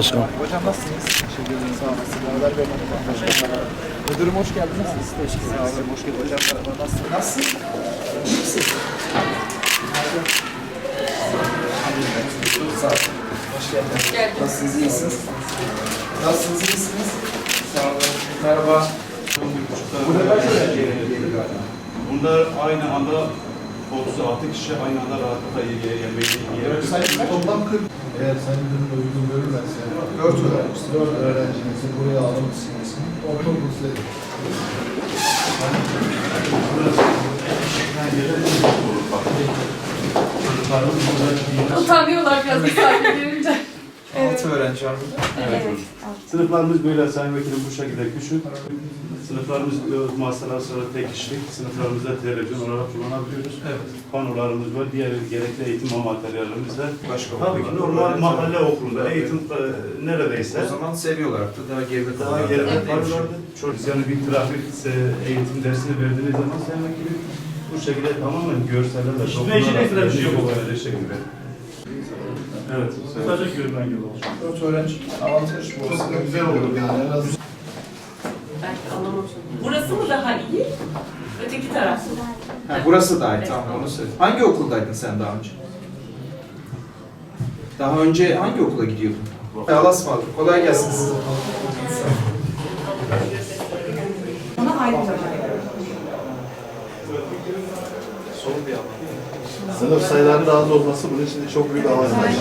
başkanım. Hocam nasılsınız? Teşekkür ederim. Sağ olun. Bir başkanım. Müdürüm hoş geldiniz. Siz teşekkür ederim. Sağ olun. Hoş geldiniz. Hocam merhaba. Nasılsın? Nasılsın? İyisin. Sağ olun. Hoş geldiniz. Nasılsınız? İyisiniz? Nasılsınız? İyisiniz? Sağ olun. Merhaba. Bu ne kaç öğrenci? Bunlar aynı anda 36 kişi aynı anda rahatlıkla ye- yemeği yiyebilir. Sayın toplam 40. Eğer müdürün uygun görürlerse, Dört öğrenci. dört öğrencimizi buraya alım istemesin, ortaokul size Çocuklarımız burada Utanıyorlar biraz misafir gelince. Altı öğrenci var burada. Evet. Sınıflarımız böyle Sayın Vekilim bu şekilde küçük. Sınıflarımız e, masalar sonra tek kişilik. Sınıflarımızda televizyon olarak kullanabiliyoruz. Evet. Panolarımız var. Diğer gerekli eğitim materyallerimiz de. Başka Tabii ki normal mahalle okulunda eğitim e, neredeyse O zaman seviyorlar artık. Daha geride daha geride Evet. kalıyorlardı. Çok yani bir trafik e, eğitim dersini verdiğiniz zaman Sayın Vekilim bu şekilde tamamen görsellerle dokunarak bir şey yok böyle şekilde. Evet, sadece görünen yol olacak. Dört öğrenci avantaj bu. Çok güzel olur yani. En az Belki anlamamışım. Burası mı daha iyi? Öteki taraf? Ha, burası da iyi. Tamam onu söyle. Hangi okuldaydın sen daha önce? Daha önce hangi okula gidiyordun? Allah'a ısmarladık. Kolay gelsin size. Ona ayrıca sınıf sayılarının daha az olması bunun için de çok büyük avantaj.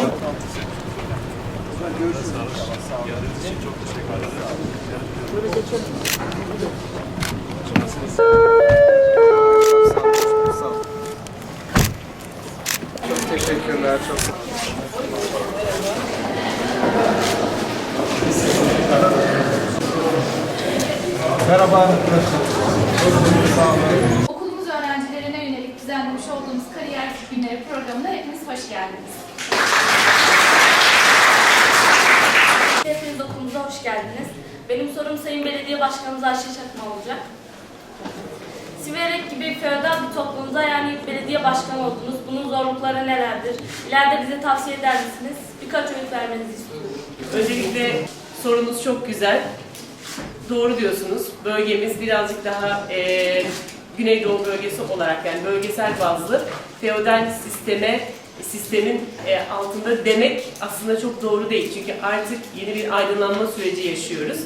Çok teşekkürler. Çok Merhaba arkadaşlar. Sağ olun. Düzenlemiş olduğumuz kariyer günleri programına hepiniz hoş geldiniz. Hepiniz okulumuza hoş geldiniz. Benim sorum Sayın Belediye Başkanımız Ayşe Çakma olacak. Siverek gibi feodal bir toplumda yani belediye başkanı oldunuz. Bunun zorlukları nelerdir? İleride bize tavsiye eder misiniz? Birkaç öğüt vermenizi istiyorum. Öncelikle sorunuz çok güzel. Doğru diyorsunuz. Bölgemiz birazcık daha eee Güneydoğu bölgesi olarak yani bölgesel bazlı feodal sisteme sistemin e, altında demek aslında çok doğru değil. Çünkü artık yeni bir aydınlanma süreci yaşıyoruz.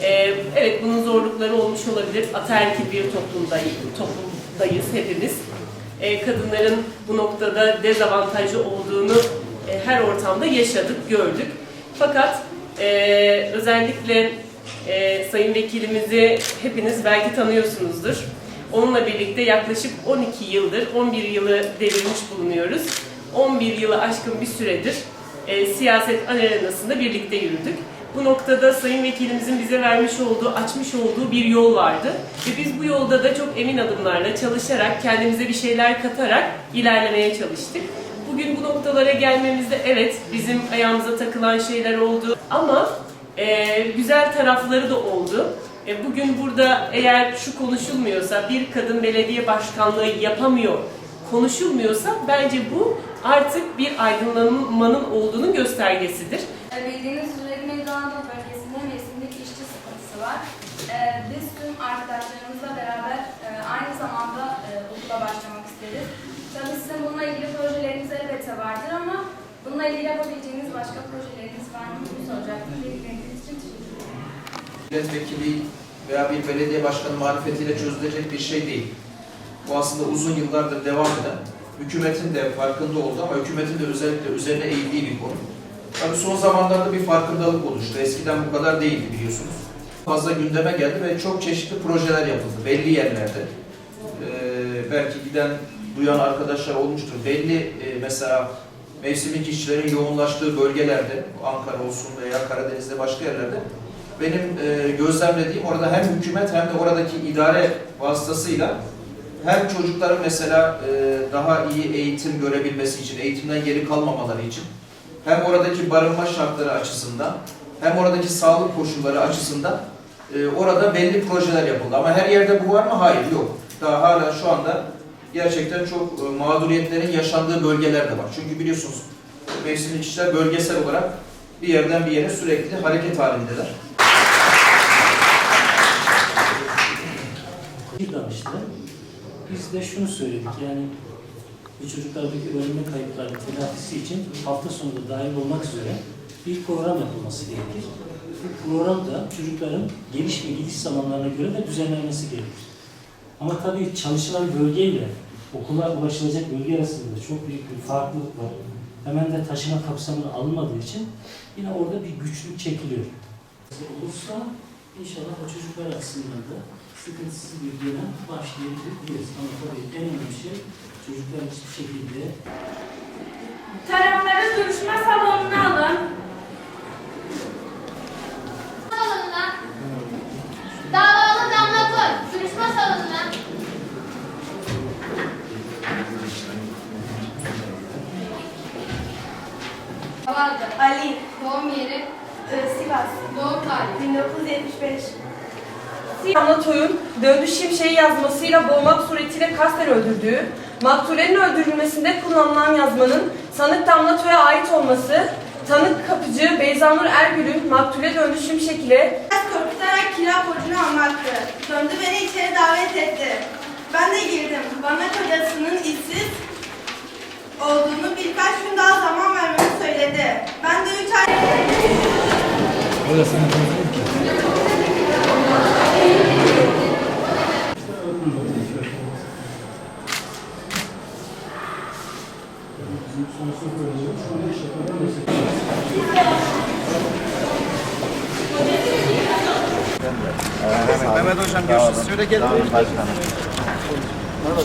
E, evet bunun zorlukları olmuş olabilir. Ataerkil bir toplumdayız, toplumdayız hepimiz. E, kadınların bu noktada dezavantajlı olduğunu her ortamda yaşadık, gördük. Fakat özellikle Sayın Vekilimizi hepiniz belki tanıyorsunuzdur. Onunla birlikte yaklaşık 12 yıldır, 11 yılı devirmiş bulunuyoruz. 11 yılı aşkın bir süredir e, siyaset arenasında birlikte yürüdük. Bu noktada Sayın Vekilimizin bize vermiş olduğu, açmış olduğu bir yol vardı. Ve biz bu yolda da çok emin adımlarla çalışarak, kendimize bir şeyler katarak ilerlemeye çalıştık. Bugün bu noktalara gelmemizde evet bizim ayağımıza takılan şeyler oldu ama e, güzel tarafları da oldu. E, bugün burada eğer şu konuşulmuyorsa bir kadın belediye başkanlığı yapamıyor konuşulmuyorsa bence bu artık bir aydınlanmanın olduğunun göstergesidir. Ee, Bildiğiniz üzere Güneydoğu bölgesinde mevsimlik işçi sıkıntısı var. Ee, Biz tüm arkadaşlarımızla beraber e, aynı zamanda e, okula başlamak isteriz. Tabii sizin bununla ilgili projeleriniz elbette vardır ama bununla ilgili yapabileceğiniz başka projeleriniz var mı? Bunu soracaktım. Bilgileriniz. Milletvekili veya bir belediye başkanı marifetiyle çözülecek bir şey değil. Bu aslında uzun yıllardır devam eden, hükümetin de farkında olduğu ama hükümetin de özellikle üzerine eğildiği bir konu. Tabii son zamanlarda bir farkındalık oluştu. Eskiden bu kadar değildi biliyorsunuz. Fazla gündeme geldi ve çok çeşitli projeler yapıldı belli yerlerde. Ee, belki giden, duyan arkadaşlar olmuştur. Belli e, mesela mevsimlik işçilerin yoğunlaştığı bölgelerde, Ankara olsun veya Karadeniz'de başka yerlerde benim e, gözlemlediğim orada hem hükümet hem de oradaki idare vasıtasıyla hem çocukların mesela e, daha iyi eğitim görebilmesi için, eğitimden geri kalmamaları için hem oradaki barınma şartları açısından hem oradaki sağlık koşulları açısından e, orada belli projeler yapıldı. Ama her yerde bu var mı? Hayır, yok. Daha hala şu anda gerçekten çok e, mağduriyetlerin yaşandığı bölgeler de var. Çünkü biliyorsunuz mevsimlik işler bölgesel olarak bir yerden bir yere sürekli hareket halindeler. Bir danıştı. Biz de şunu söyledik yani bu çocuklardaki öğrenme kayıplarının telafisi için hafta sonu da dahil olmak üzere bir program yapılması gerekir. Bu program da çocukların geliş ve gidiş zamanlarına göre de düzenlenmesi gerekir. Ama tabii çalışılan bölgeyle okula ulaşılacak bölge arasında çok büyük bir farklılık var. Hemen de taşıma kapsamına alınmadığı için yine orada bir güçlük çekiliyor. Olursa inşallah o çocuklar açısından da sıkıntısız bir dönem başlayabiliriz. Ama tabii en önemli şey çocuklar hiçbir şekilde Tarafları duruşma salonuna alın. Salonuna. Davalı Damla Koy. Duruşma salonuna. Vardı. Ali. Doğum yeri. e, Sivas. Doğum tarihi. 1975. Damla Toy'un döndü şimşeği yazmasıyla boğmak suretiyle kasten öldürdüğü, maktulenin öldürülmesinde kullanılan yazmanın sanık Damla Toy'a ait olması, tanık kapıcı Beyzanur Ergül'ün maktule döndü şimşek ile korkutarak kira borcunu almaktı. Döndü beni içeri davet etti. Ben de girdim. Bana kocasının işsiz olduğunu birkaç gün daha zaman vermemi söyledi. Ben de üç ay... bizim sonsuz öğrenci şu an şakalar Mehmet Hocam görüşürüz. Şöyle gelin. Merhaba.